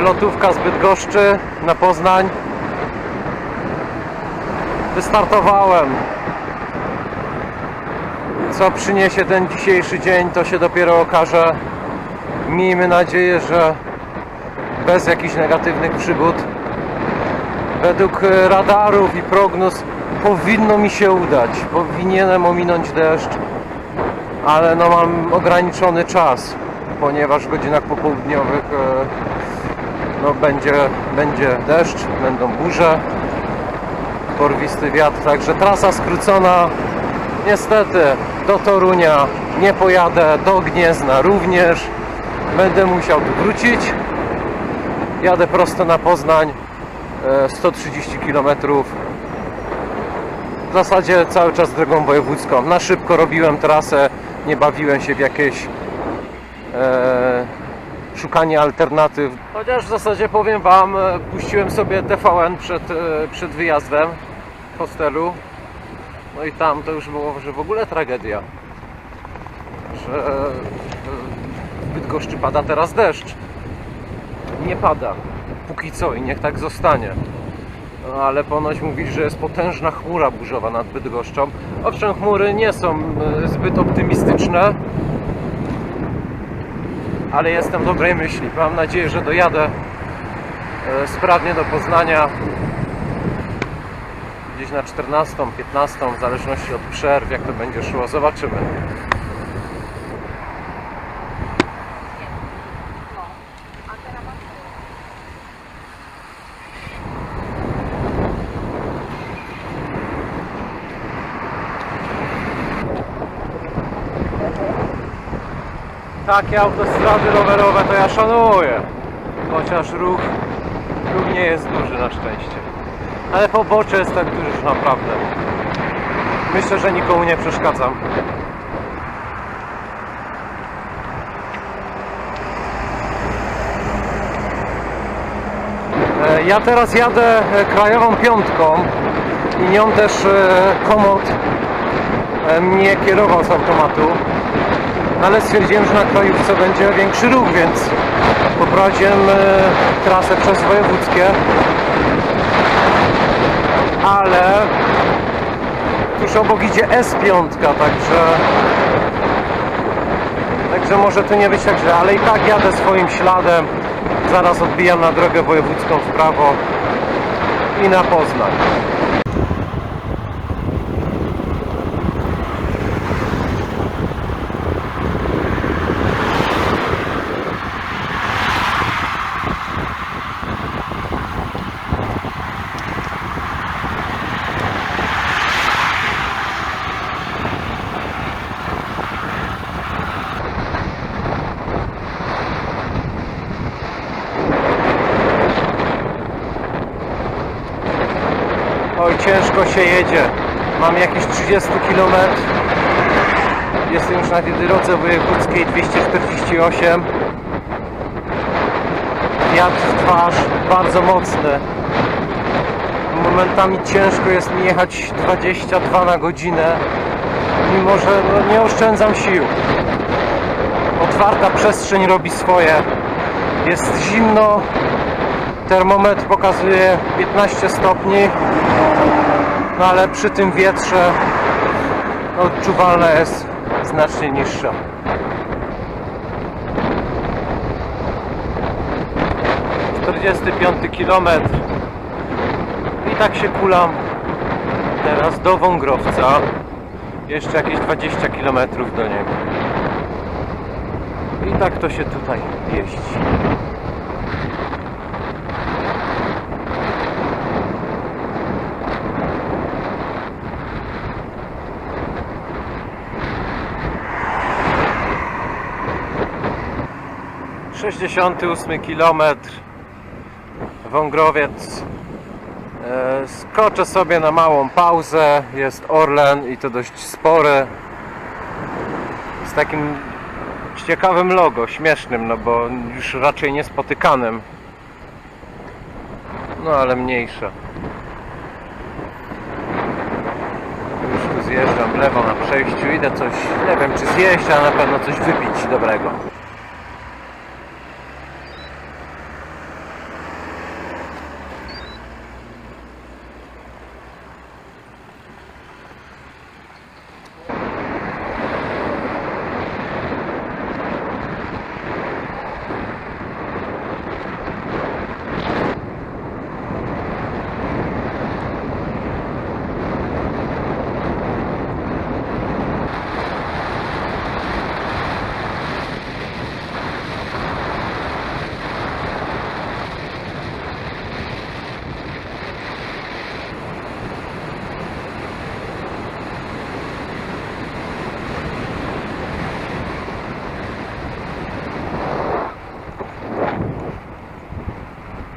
Wylotówka z Bydgoszczy na Poznań. Wystartowałem. Co przyniesie ten dzisiejszy dzień, to się dopiero okaże. Miejmy nadzieję, że bez jakichś negatywnych przygód. Według e, radarów i prognoz powinno mi się udać. Powinienem ominąć deszcz, ale no mam ograniczony czas, ponieważ w godzinach popołudniowych e, no będzie, będzie deszcz, będą burze, porwisty wiatr, także trasa skrócona. Niestety do Torunia nie pojadę, do Gniezna również. Będę musiał tu wrócić. Jadę prosto na Poznań, e, 130 km. W zasadzie cały czas drogą wojewódzką. Na szybko robiłem trasę, nie bawiłem się w jakieś e, szukanie alternatyw. Chociaż w zasadzie powiem Wam, e, puściłem sobie TVN przed, e, przed wyjazdem w hostelu. No i tam to już było, że w ogóle tragedia. Że e, w Bydgoszczy pada teraz deszcz. Nie pada. Póki co i niech tak zostanie. No, ale ponoć mówili, że jest potężna chmura burzowa nad Bydgoszczą. Owszem, chmury nie są zbyt optymistyczne, ale jestem dobrej myśli. Mam nadzieję, że dojadę e, sprawnie do Poznania gdzieś na 14, 15, w zależności od przerw, jak to będzie szło. Zobaczymy. Takie autostrady rowerowe to ja szanuję. Chociaż ruch, ruch nie jest duży na szczęście. Ale pobocze jest tak duże, że naprawdę. Myślę, że nikomu nie przeszkadzam. E, Ja teraz jadę e, krajową piątką i nią też e, komod mnie kierował z automatu. Ale stwierdziłem, że na krajówce będzie większy ruch, więc poprowadziłem e, trasę przez wojewódzkie. Ale tuż obok idzie S5, także także może tu nie być tak źle, ale i tak jadę swoim śladem. Zaraz odbijam na drogę wojewódzką w prawo i na Poznań. Oj, ciężko się jedzie. Mam jakieś 30 km. Jestem już na drodze wojewódzkiej 248. Wiatr w twarz, bardzo mocny. Momentami ciężko jest mi jechać 22 na godzinę, mimo że no, nie oszczędzam sił. Otwarta przestrzeń robi swoje. Jest zimno, termometr pokazuje 15 stopni, no ale przy tym wietrze odczuwalna jest znacznie niższa. Piąty kilometr. I tak się kulam teraz do Wągrowca. Jeszcze jakieś 20 km do niego. I tak to się tutaj jeździ Sześćdziesiąty ósmy kilometr. Wągrowiec E, Skoczę sobie na małą pauzę. Jest Orlen i to dość spory. Z takim ciekawym logo, śmiesznym No bo już raczej niespotykanym. No ale mniejsze. Już tu zjeżdżam w lewo na przejściu. Idę coś, nie wiem czy zjeść, ale na pewno coś wypić dobrego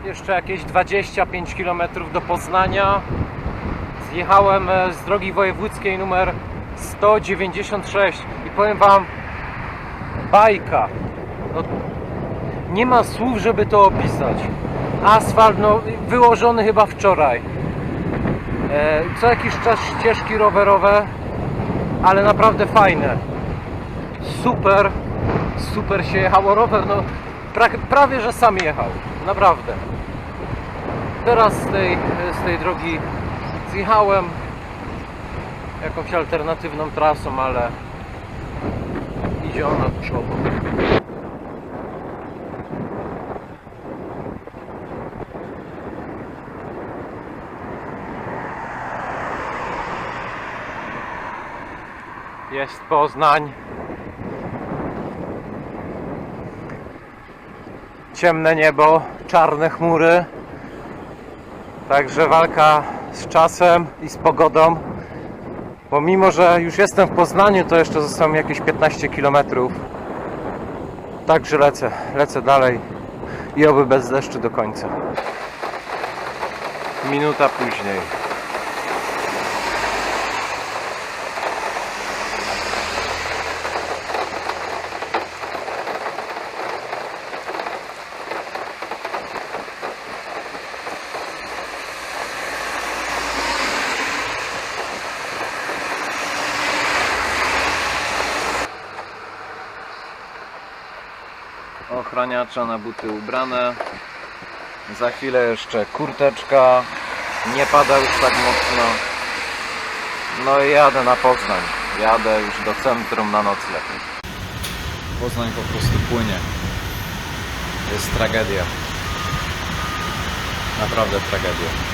jeszcze jakieś 25 km do Poznania. Zjechałem e, z drogi wojewódzkiej numer 196 i powiem Wam, bajka. No, nie ma słów, żeby to opisać. Asfalt no, wyłożony chyba wczoraj. E, co jakiś czas ścieżki rowerowe, ale naprawdę fajne. Super, super się jechało. Rower, no pra, prawie że sam jechał. Naprawdę. Teraz z tej, z tej drogi zjechałem jakąś alternatywną trasą, ale idzie ona tuż obok. Jest Poznań. Ciemne niebo, czarne chmury. Także walka z czasem i z pogodą. Bo mimo, że już jestem w Poznaniu, to jeszcze zostało jakieś 15 km. Także lecę, lecę dalej i oby bez deszczu do końca. Minuta później. Ochraniacza na buty ubrane. Za chwilę jeszcze kurteczka. Nie pada już tak mocno. No i jadę na Poznań. Jadę już do centrum na nocleg. Poznań po prostu płynie. Jest tragedia. Naprawdę tragedia.